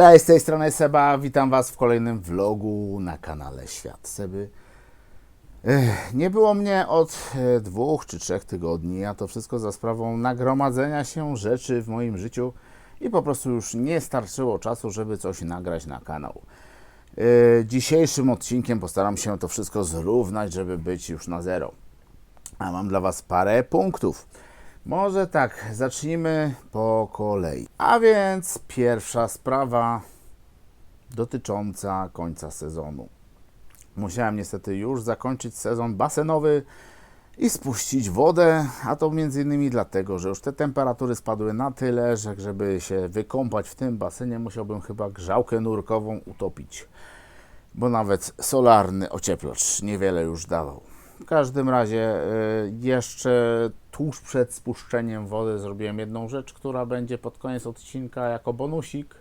Cześć, z tej strony Seba, witam Was w kolejnym vlogu na kanale Świat Seby. Nie było mnie od e, dwóch czy trzech tygodni, a to wszystko za sprawą nagromadzenia się rzeczy w moim życiu i po prostu już nie starczyło czasu, żeby coś nagrać na kanał. E, Dzisiejszym odcinkiem postaram się to wszystko zrównać, żeby być już na zero. A mam dla Was parę punktów. Może tak, zacznijmy po kolei. A więc pierwsza sprawa dotycząca końca sezonu. Musiałem niestety już zakończyć sezon basenowy i spuścić wodę, a to między innymi dlatego, że już te temperatury spadły na tyle, że żeby się wykąpać w tym basenie musiałbym chyba grzałkę nurkową utopić, bo nawet solarny ocieplacz niewiele już dawał. W każdym razie y, jeszcze tuż przed spuszczeniem wody zrobiłem jedną rzecz, która będzie pod koniec odcinka jako bonusik.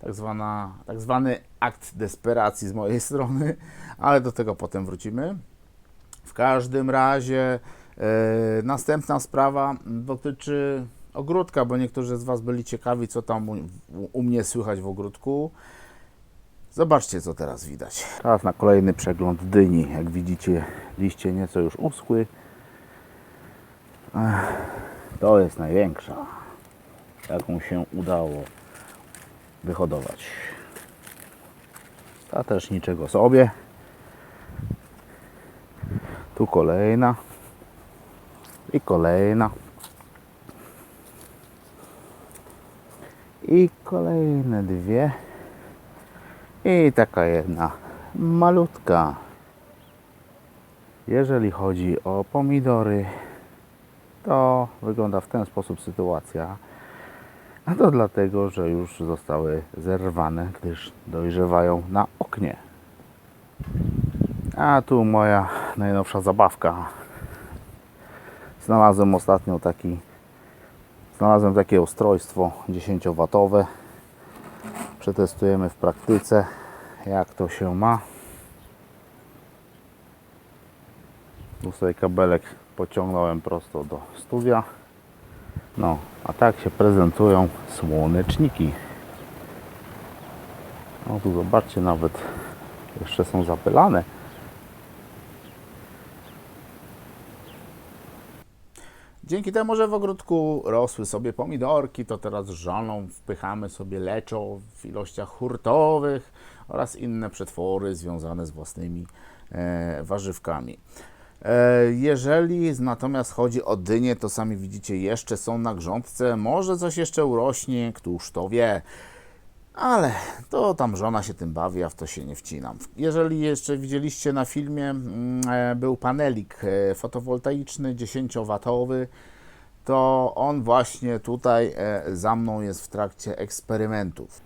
Tak, zwana, tak zwany akt desperacji z mojej strony, ale do tego potem wrócimy. W każdym razie y, następna sprawa dotyczy ogródka, bo niektórzy z Was byli ciekawi, co tam u, u mnie słychać w ogródku. Zobaczcie, co teraz widać. Czas na kolejny przegląd dyni. Jak widzicie, liście nieco już uschły. To jest największa, jaką się udało wyhodować. Ta też niczego sobie. Tu kolejna. I kolejna. I kolejne dwie. I taka jedna malutka. Jeżeli chodzi o pomidory, to wygląda w ten sposób sytuacja. A to dlatego, że już zostały zerwane, gdyż dojrzewają na oknie. A tu moja najnowsza zabawka. Znalazłem ostatnio taki znalazłem takie ustrojstwo 10W przetestujemy w praktyce jak to się ma. Tu sobie kabelek pociągnąłem prosto do studia. No a tak się prezentują słoneczniki. No tu zobaczcie nawet jeszcze są zapylane Dzięki temu, że w ogródku rosły sobie pomidorki, to teraz żoną wpychamy sobie leczo w ilościach hurtowych oraz inne przetwory związane z własnymi e, warzywkami. E, jeżeli natomiast chodzi o dynie, to sami widzicie, jeszcze są na grządce, może coś jeszcze urośnie, któż to wie. Ale to tam żona się tym bawi, a w to się nie wcinam. Jeżeli jeszcze widzieliście na filmie, mm, e, był panelik e, fotowoltaiczny 10W, to on właśnie tutaj e, za mną jest w trakcie eksperymentów.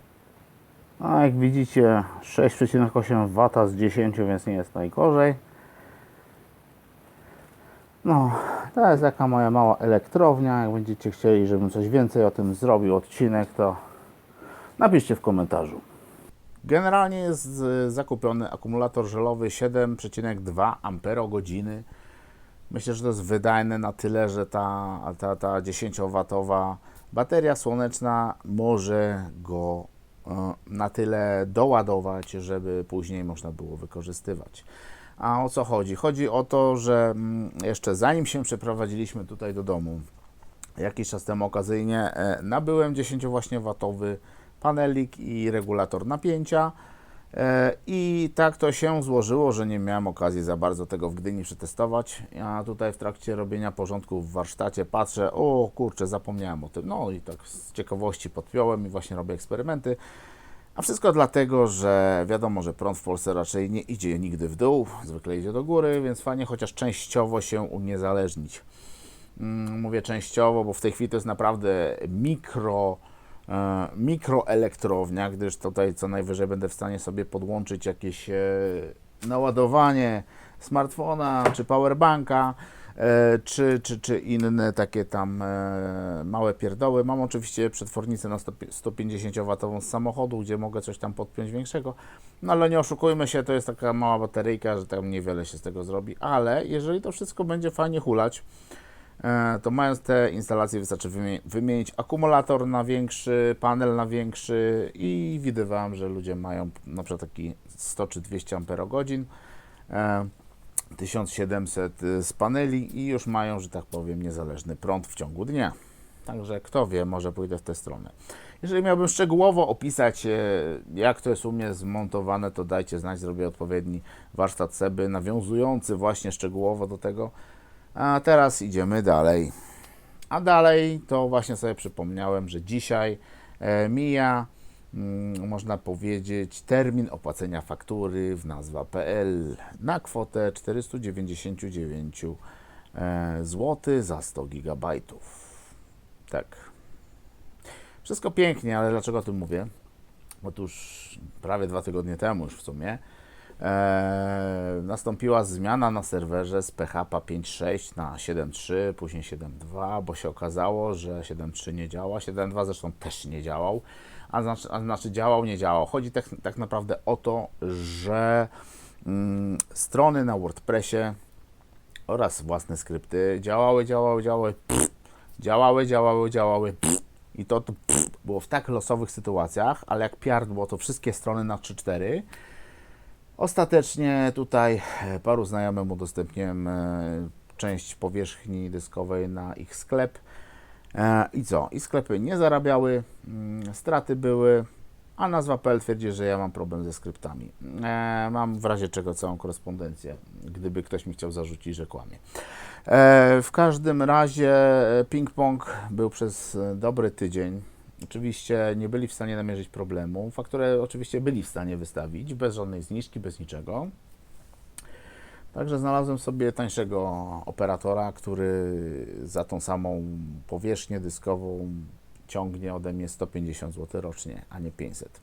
A jak widzicie 6,8 W z 10, więc nie jest najgorzej. No, to jest taka moja mała elektrownia. Jak będziecie chcieli, żebym coś więcej o tym zrobił, odcinek, to Napiszcie w komentarzu. Generalnie jest zakupiony akumulator żelowy 7,2 Ah. Myślę, że to jest wydajne na tyle, że ta, ta, ta 10W bateria słoneczna może go e, na tyle doładować, żeby później można było wykorzystywać. A o co chodzi? Chodzi o to, że mm, jeszcze zanim się przeprowadziliśmy tutaj do domu, jakiś czas temu okazyjnie e, nabyłem 10 właśnie watowy panelik i regulator napięcia. E, I tak to się złożyło, że nie miałem okazji za bardzo tego w Gdyni przetestować. Ja tutaj w trakcie robienia porządku w warsztacie patrzę, o kurczę, zapomniałem o tym. No i tak z ciekawości podpiąłem i właśnie robię eksperymenty. A wszystko dlatego, że wiadomo, że prąd w Polsce raczej nie idzie nigdy w dół, zwykle idzie do góry, więc fajnie chociaż częściowo się uniezależnić. Mm, Mówię częściowo, bo w tej chwili to jest naprawdę mikro, mikroelektrownia, gdyż tutaj co najwyżej będę w stanie sobie podłączyć jakieś e, naładowanie smartfona czy powerbanka, e, czy, czy, czy inne takie tam e, małe pierdoły. Mam oczywiście przetwornicę na 150W z samochodu, gdzie mogę coś tam podpiąć większego, no ale nie oszukujmy się, to jest taka mała bateryjka, że tam niewiele się z tego zrobi, ale jeżeli to wszystko będzie fajnie hulać, e, to mając te instalacje wystarczy wymi- wymienić akumulator na większy, panel na większy i widywałem, że ludzie mają na przykład taki 100 czy 200 Ah, e, 1700 z paneli i już mają, że tak powiem, niezależny prąd w ciągu dnia. Także kto wie, może pójdę w tę stronę. Jeżeli miałbym szczegółowo opisać, e, jak to jest u mnie zmontowane, to dajcie znać, zrobię odpowiedni warsztat Seby, nawiązujący właśnie szczegółowo do tego. A teraz idziemy dalej. A dalej to właśnie sobie przypomniałem, że dzisiaj e, mija, mm, można powiedzieć, termin opłacenia faktury w nazwa.pl na kwotę 499 e, zł za 100 gigabajtów. Tak. Wszystko pięknie, ale dlaczego o tym mówię? Otóż prawie dwa tygodnie temu już w sumie e, nastąpiła zmiana na serwerze z PHP 5.6 na 7.3, później 7.2, bo się okazało, że 7.3 nie działa, 7.2 zresztą też nie działał, a znaczy, a znaczy działał, nie działał. Chodzi tak, tak naprawdę o to, że mm, strony na WordPressie oraz własne skrypty działały, działały, działały, pff, działały, działały, działały pff, i to, to pff, było w tak losowych sytuacjach, ale jak piardło to wszystkie strony na 3-4. Ostatecznie tutaj e, paru znajomym udostępniłem e, część powierzchni dyskowej na ich sklep. E, I co? I sklepy nie zarabiały, mm, straty były, a nazwa.pl twierdzi, że ja mam problem ze skryptami. Mam w razie czego całą korespondencję, gdyby ktoś mi chciał zarzucić, że kłamie. W każdym razie ping-pong był przez dobry tydzień. Oczywiście nie byli w stanie namierzyć problemu. Fakturę oczywiście byli w stanie wystawić bez żadnej zniżki, bez niczego. Także znalazłem sobie tańszego operatora, który za tą samą powierzchnię dyskową ciągnie ode mnie 150 zł rocznie, a nie 500.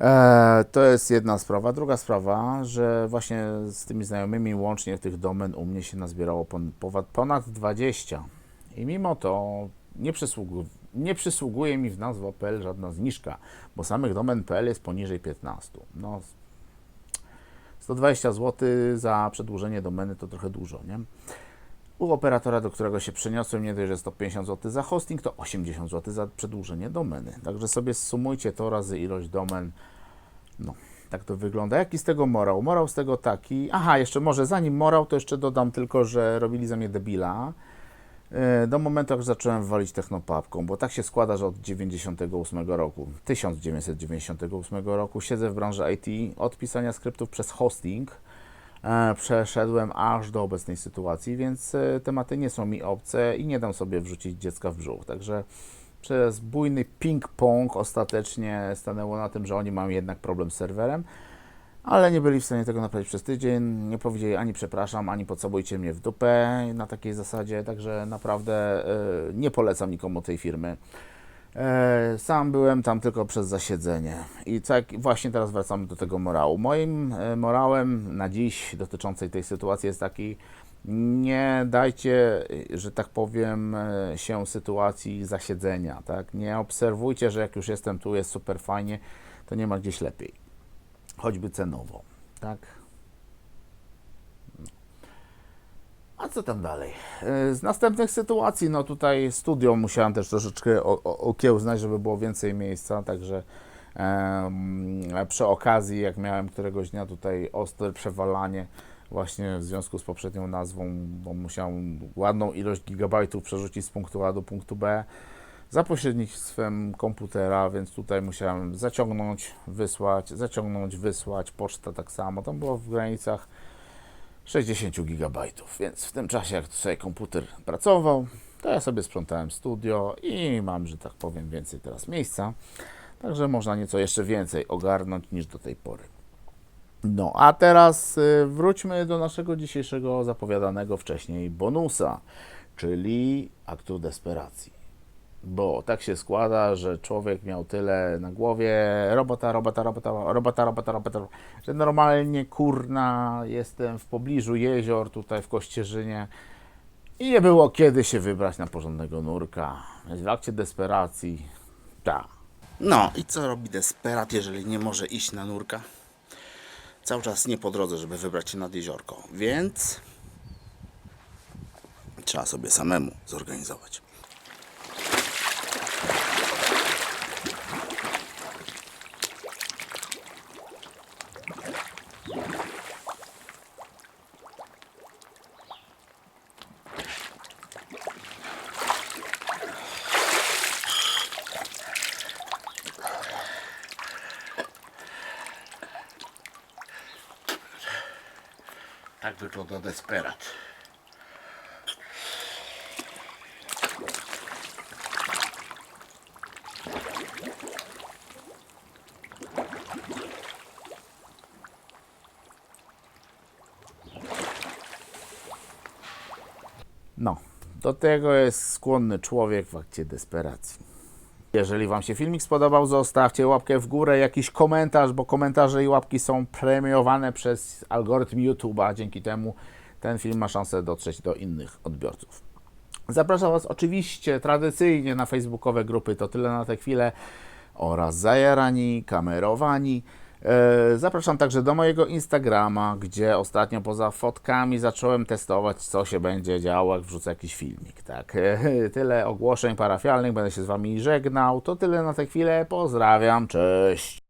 E, to jest jedna sprawa. Druga sprawa, że właśnie z tymi znajomymi łącznie tych domen u mnie się nazbierało ponad 20. I mimo to nie, przysługu- nie przysługuje mi w nazwa.pl żadna zniżka, bo samych domen.pl jest poniżej 15. No, 120 zł za przedłużenie domeny to trochę dużo, nie? U operatora, do którego się przeniosłem, nie dość, że 150 zł za hosting, to 80 zł za przedłużenie domeny. Także sobie sumujcie to razy ilość domen. No, tak to wygląda. Jaki z tego morał? Morał z tego taki. Aha, jeszcze może zanim morał, to jeszcze dodam tylko, że robili za mnie debila. E, Do momentu, jak zacząłem walić technopapką, bo tak się składa, że od 98 roku, 1998 roku siedzę w branży IT, od pisania skryptów przez hosting, e, przeszedłem aż do obecnej sytuacji, więc e, tematy nie są mi obce i nie dam sobie wrzucić dziecka w brzuch. Także przez bujny ping-pong ostatecznie stanęło na tym, że oni mają jednak problem z serwerem, ale nie byli w stanie tego naprawić przez tydzień. Nie powiedzieli ani przepraszam, ani pocałujcie mnie w dupę na takiej zasadzie, także naprawdę e, nie polecam nikomu tej firmy. E, Sam byłem tam tylko przez zasiedzenie. I tak właśnie teraz wracamy do tego morału. Moim e, morałem na dziś dotyczącej tej sytuacji jest taki, nie dajcie, że tak powiem, się sytuacji zasiedzenia, tak? Nie obserwujcie, że jak już jestem tu, jest super fajnie, to nie ma gdzieś lepiej. Choćby cenowo, tak? A co tam dalej? E, Z następnych sytuacji, no tutaj studio musiałem też troszeczkę okiełznać, żeby było więcej miejsca, także em, przy okazji, jak miałem któregoś dnia tutaj ostre przewalanie właśnie w związku z poprzednią nazwą, bo musiałem ładną ilość gigabajtów przerzucić z punktu A do punktu B za pośrednictwem komputera, więc tutaj musiałem zaciągnąć, wysłać, zaciągnąć, wysłać, poczta tak samo, tam było w granicach 60 gigabajtów, więc w tym czasie, jak sobie komputer pracował, to ja sobie sprzątałem studio i mam, że tak powiem, więcej teraz miejsca. Także można nieco jeszcze więcej ogarnąć niż do tej pory. No, a teraz y, wróćmy do naszego dzisiejszego zapowiadanego wcześniej bonusa, czyli aktu desperacji. Bo tak się składa, że człowiek miał tyle na głowie, robota, robota, robota, robota, robota, robota, że normalnie kurna jestem w pobliżu jezior tutaj w Kościerzynie i nie było kiedy się wybrać na porządnego nurka. W akcie desperacji, tak. No i co robi desperat, jeżeli nie może iść na nurka? Cały czas nie po drodze, żeby wybrać się nad jeziorko. Więc trzeba sobie samemu zorganizować. Tak wygląda desperat. No, do tego jest skłonny człowiek w akcie desperacji. Jeżeli Wam się filmik spodobał, zostawcie łapkę w górę, jakiś komentarz, bo komentarze i łapki są premiowane przez algorytm YouTube'a. Dzięki temu ten film ma szansę dotrzeć do innych odbiorców. Zapraszam Was oczywiście tradycyjnie na facebookowe grupy To Tyle na tę chwilę oraz Zajarani, Kamerowani. E, Zapraszam także do mojego Instagrama, gdzie ostatnio poza fotkami zacząłem testować, co się będzie działo, jak wrzucę jakiś filmik. Tak, E, tyle ogłoszeń parafialnych, będę się z Wami żegnał. To tyle na tę chwilę. Pozdrawiam, cześć.